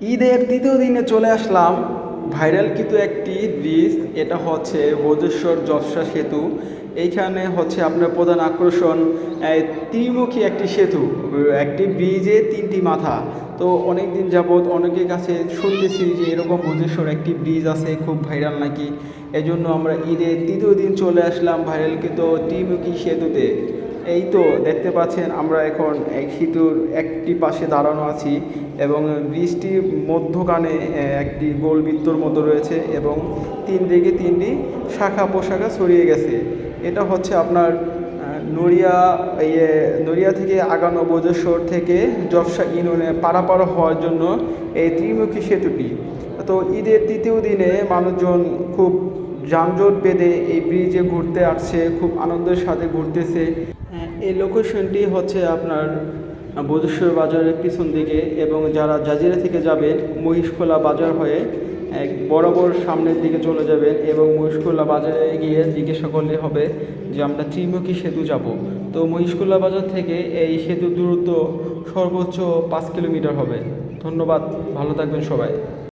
ঈদের তৃতীয় দিনে চলে আসলাম। ভাইরাল কিন্তু একটি ব্রিজ এটা হচ্ছে বোধেশ্বর যশা সেতু। এইখানে হচ্ছে আপনার প্রধান আকর্ষণ ত্রিমুখী একটি সেতু, একটি ব্রিজে তিনটি মাথা। তো অনেক দিন যাবৎ অনেকের কাছে শুনতেছি যে এরকম বোধেশ্বর একটি ব্রিজ আছে, খুব ভাইরাল নাকি? এজন্য আমরা ঈদের তৃতীয় দিন চলে আসলাম ভাইরাল কিন্তু ত্রিমুখী সেতুতে। এই তো দেখতে পাচ্ছেন আমরা এখন এক সেতুর একটি পাশে দাঁড়ানো আছি এবং ব্রিজটির মধ্যখানে একটি গোল বৃত্তর মতো রয়েছে এবং তিন দিকে তিনটি শাখা পোশাখা ছড়িয়ে গেছে। এটা হচ্ছে আপনার নড়িয়া ইয়ে নড়িয়া থেকে আগানো বোজেশ্বর থেকে জবসা ইউনিয়নে পারাপার হওয়ার জন্য এই ত্রিমুখী সেতুটি। তো ঈদের তৃতীয় দিনে মানুষজন খুব যানজট বেঁধে এই ব্রিজে ঘুরতে আসছে খুব আনন্দের সাথে ঘুরতেছে। হ্যাঁ, এই লোকেশনটি হচ্ছে আপনার বোধেশ্বর বাজারের পিছন দিকে এবং যারা জাজিরা থেকে যাবেন মহিষখোলা বাজার হয়ে এক বরাবর সামনের দিকে চলে যাবেন এবং মহিষখোলা বাজারে গিয়ে জিজ্ঞাসা করলে হবে যে আমরা ত্রিমুখী সেতু যাব। তো মহিষখোলা বাজার থেকে এই সেতুর দূরত্ব সর্বোচ্চ পাঁচ কিলোমিটার হবে। ধন্যবাদ ভালো থাকবেন সবাই।